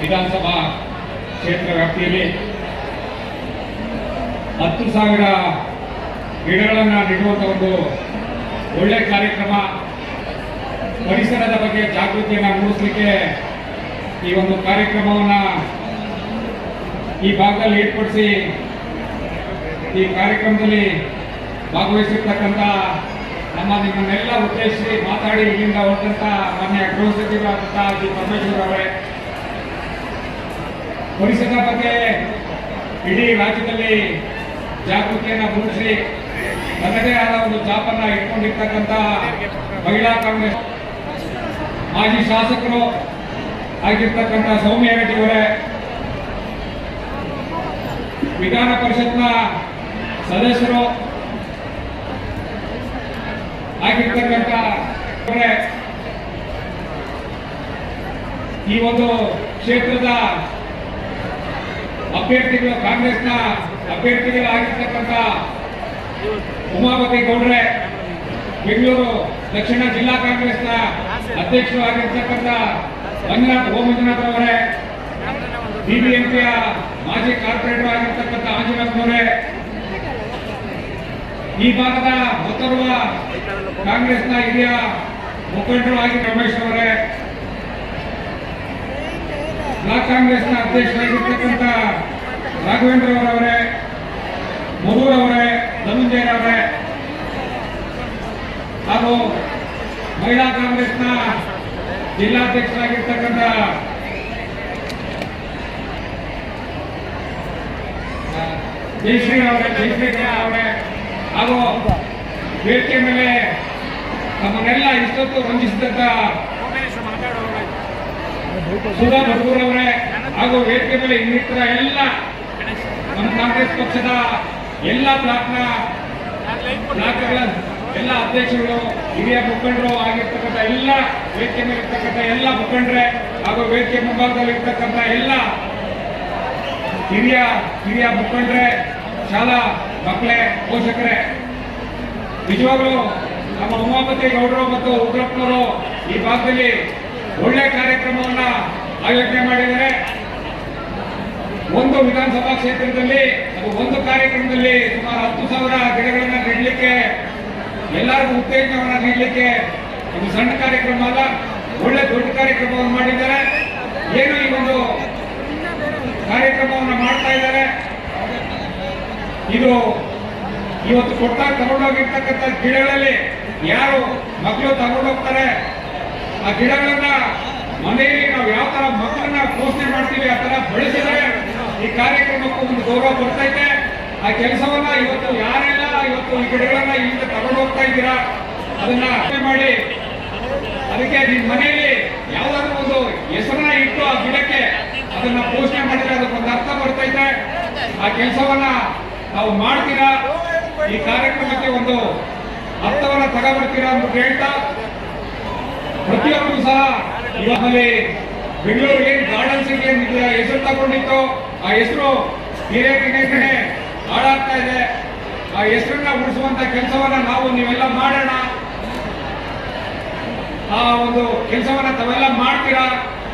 ವಿಧಾನಸಭಾ ಕ್ಷೇತ್ರ ವ್ಯಾಪ್ತಿಯಲ್ಲಿ ಹತ್ತು ಸಾವಿರ ಗಿಡಗಳನ್ನು ನೆಡುವಂಥ ಒಂದು ಒಳ್ಳೆ ಕಾರ್ಯಕ್ರಮ ಪರಿಸರದ ಬಗ್ಗೆ ಜಾಗೃತಿಯನ್ನು ಮೂಡಿಸಲಿಕ್ಕೆ ಈ ಒಂದು ಕಾರ್ಯಕ್ರಮವನ್ನು ಈ ಭಾಗದಲ್ಲಿ ಏರ್ಪಡಿಸಿ ಈ ಕಾರ್ಯಕ್ರಮದಲ್ಲಿ ಭಾಗವಹಿಸಿರ್ತಕ್ಕಂಥ ನಮ್ಮ ನಿಮ್ಮನ್ನೆಲ್ಲ ಉದ್ದೇಶಿಸಿ ಮಾತಾಡಿ ಇಲ್ಲಿಂದ ಹೊರಟಂತ ಮಾನ್ಯ ಗೃಹ ಸಚಿವರಾದಂಥ ಜಿ ಪರಮೇಶ್ವರ್ ಅವರೇ. ಪರಿಸರದ ಬಗ್ಗೆ ಇಡೀ ರಾಜ್ಯದಲ್ಲಿ ಜಾಗೃತಿಯನ್ನು ಮೂಡಿಸಿ, ತನ್ನದೇ ಆದ ಒಂದು ಚಾಪನ್ನ ಇಟ್ಕೊಂಡಿರ್ತಕ್ಕಂಥ ಮಹಿಳಾ ಕಾಂಗ್ರೆಸ್ ಮಾಜಿ ಶಾಸಕರು ಆಗಿರ್ತಕ್ಕಂಥ ಸೌಮ್ಯ ರೆಡ್ಡಿ ಅವರೇ, ವಿಧಾನ ಪರಿಷತ್ನ ಸದಸ್ಯರು ಆಗಿರ್ತಕ್ಕಂಥ ಈ ಒಂದು ಕ್ಷೇತ್ರದ ಅಭ್ಯರ್ಥಿಗಳು ಕಾಂಗ್ರೆಸ್ನ ಅಭ್ಯರ್ಥಿಗಳಾಗಿರ್ತಕ್ಕಂಥ ಉಮಾಪತಿ ಗೌಡ್ರೆ, ಬೆಂಗಳೂರು ದಕ್ಷಿಣ ಜಿಲ್ಲಾ ಕಾಂಗ್ರೆಸ್ನ ಅಧ್ಯಕ್ಷರು ಆಗಿರ್ತಕ್ಕಂಥ ಮಂಜುನಾಥ್ ಮಂಜುನಾಥ್ ಅವರೇ ಬಿಬಿಎಂಪಿಯ ಮಾಜಿ ಕಾರ್ಪೊರೇಟರ್ ಆಗಿರ್ತಕ್ಕಂಥ ಅವರೇ, ಈ ಭಾಗದ ಮೊತ್ತರುವ ಕಾಂಗ್ರೆಸ್ನ ಹಿರಿಯ ಮುಖಂಡರು ಆಗಿ ರಮೇಶ್ ಅವರೇ ಬ್ಲಾಕ್ನ ಅಧ್ಯಕ್ಷರಾಗಿರ್ತಕ್ಕಂಥ ರಾಘವೇಂದ್ರ ಅವರವರೇ ಮಧುರ್ ಅವರೇ ಧನುಂಜಯ ಅವರೇ ಹಾಗೂ ಮಹಿಳಾ ಕಾಂಗ್ರೆಸ್ನ ಜಿಲ್ಲಾಧ್ಯಕ್ಷರಾಗಿರ್ತಕ್ಕಂಥ ಜಯಶ್ರೀ ಅವರೇ ಜಯಶ್ರೀ ಅವರೇ ಹಾಗೂ ವೇದಿಕೆ ಮೇಲೆ ನಮ್ಮನ್ನೆಲ್ಲ ಇಷ್ಟೊತ್ತು ವಂದಿಸಿದಂತ ಸುಧಾ ಅವರೇ ಹಾಗೂ ವೇದಿಕೆ ಮೇಲೆ ಇನ್ನಿತರ ಎಲ್ಲ ನಮ್ಮ ಕಾಂಗ್ರೆಸ್ ಪಕ್ಷದ ಎಲ್ಲ ಬ್ಲಾಕ್ನ ಬ್ಲಾಕ್ಗಳ ಎಲ್ಲ ಅಧ್ಯಕ್ಷರು, ಹಿರಿಯ ಮುಖಂಡರು ಆಗಿರ್ತಕ್ಕಂಥ ಎಲ್ಲ ವೇದಿಕೆ ಮೇಲೆ ಇರ್ತಕ್ಕಂಥ ಎಲ್ಲ ಮುಖಂಡರೇ ಹಾಗೂ ವೇದಿಕೆ ಮುಂಭಾಗದಲ್ಲಿ ಇರ್ತಕ್ಕಂಥ ಎಲ್ಲ ಹಿರಿಯ ಹಿರಿಯ ಮುಖಂಡರೇ, ಶಾಲಾ ಮಕ್ಕಳೇ, ಪೋಷಕರೇ, ನಿಜವಾಗ್ಲೂ ನಮ್ಮ ಉಮಾಪತಿ ಗೌಡರು ಮತ್ತು ಉಗ್ರಪ್ಪನವರು ಈ ಭಾಗದಲ್ಲಿ ಒಳ್ಳೆ ಕಾರ್ಯಕ್ರಮವನ್ನ ಆಯೋಜನೆ ಮಾಡಿದರೆ ಒಂದು ವಿಧಾನಸಭಾ ಕ್ಷೇತ್ರದಲ್ಲಿ ಒಂದು ಕಾರ್ಯಕ್ರಮದಲ್ಲಿ ಸುಮಾರು ಹತ್ತು ಸಾವಿರ ಗಿಡಗಳನ್ನ ನೀಡಲಿಕ್ಕೆ, ಎಲ್ಲರಿಗೂ ಉತ್ತೇಜನವನ್ನ ನೀಡಲಿಕ್ಕೆ ಒಂದು ಸಣ್ಣ ಕಾರ್ಯಕ್ರಮ ಅಲ್ಲ, ಒಳ್ಳೆ ದೊಡ್ಡ ಕಾರ್ಯಕ್ರಮವನ್ನು ಮಾಡಿದ್ದಾರೆ. ಏನು ಈ ಒಂದು ಕಾರ್ಯಕ್ರಮವನ್ನು ಮಾಡ್ತಾ ಇದ್ದಾರೆ. ಇದು ಇವತ್ತು ಕೊಟ್ಟಾಗ ತಗೊಂಡೋಗಿರ್ತಕ್ಕಂಥ ಗಿಡಗಳಲ್ಲಿ ಯಾರು ಮಕ್ಕಳು ತಗೊಂಡೋಗ್ತಾರೆ ಆ ಗಿಡಗಳನ್ನ ಮನೆಯಲ್ಲಿ ನಾವು ಯಾವ ತರ ಮಕ್ಕಳನ್ನ ಪೋಷಣೆ ಮಾಡ್ತೀವಿ, ಆ ತರ ಬೆಳೆಸಿದ್ರೆ ಈ ಕಾರ್ಯಕ್ರಮಕ್ಕೂ ಒಂದು ಗೌರವ ಬರ್ತೈತೆ. ಆ ಕೆಲಸವನ್ನ ಇವತ್ತು ಯಾರೆಲ್ಲ ಇವತ್ತು ಈ ಗಿಡಗಳನ್ನ ಇಲ್ಲಿಂದ ತಗೊಂಡು ಹೋಗ್ತಾ ಇದ್ದೀರಾ, ಅದನ್ನ ಮಾಡಿ. ಅದಕ್ಕೆ ನಿಮ್ಮ ಮನೆಯಲ್ಲಿ ಯಾವ್ದಾದ್ರು ಒಂದು ಹೆಸರನ್ನ ಇಟ್ಟು ಆ ಗಿಡಕ್ಕೆ ಅದನ್ನ ಪೋಷಣೆ ಮಾಡಿದ್ರೆ ಅದಕ್ಕೊಂದು ಅರ್ಥ ಬರ್ತೈತೆ. ಆ ಕೆಲಸವನ್ನ ನಾವು ಮಾಡ್ತೀರಾ? ಈ ಕಾರ್ಯಕ್ರಮಕ್ಕೆ ಒಂದು ಅರ್ಥವನ್ನ ತಗೊಬರ್ತೀರಾ ಅಂತ ಹೇಳ್ತಾ ಪ್ರತಿಯೊಬ್ಬರು ಸಹ ಇವಾಗಲೇ ಬೆಂಗಳೂರು ಏನ್ ಗಾರ್ಡನ್ ಸಿಟಿ ಅಂತ ಹೆಸರು ತಗೊಂಡಿತ್ತು. ಆ ಹೆಸರು ಹಿರಿಯ ಕಡೆ ಹಾಳಾಗ್ತಾ ಇದೆ. ಆ ಹೆಸರನ್ನ ಉಳಿಸುವಂತ ಕೆಲಸವನ್ನ ನಾವು ನೀವೆಲ್ಲ ಮಾಡೋಣ. ಆ ಒಂದು ಕೆಲಸವನ್ನ ತಾವೆಲ್ಲ ಮಾಡ್ತೀರಾ?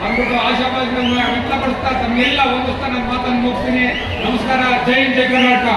ಅಂದ್ಬಿಟ್ಟು ಆಶಾಭಾಷೆಗಳನ್ನ ವ್ಯಕ್ತಪಡಿಸ್ತಾ ತಮ್ಮೆಲ್ಲ ಒಂದಿಸ್ತಾ ನನ್ನ ಮಾತನ್ನು ಮುಗಿಸ್ತೀನಿ. ನಮಸ್ಕಾರ. ಜೈ ಹಿಂದ್, ಜೈ ಕರ್ನಾಟಕ.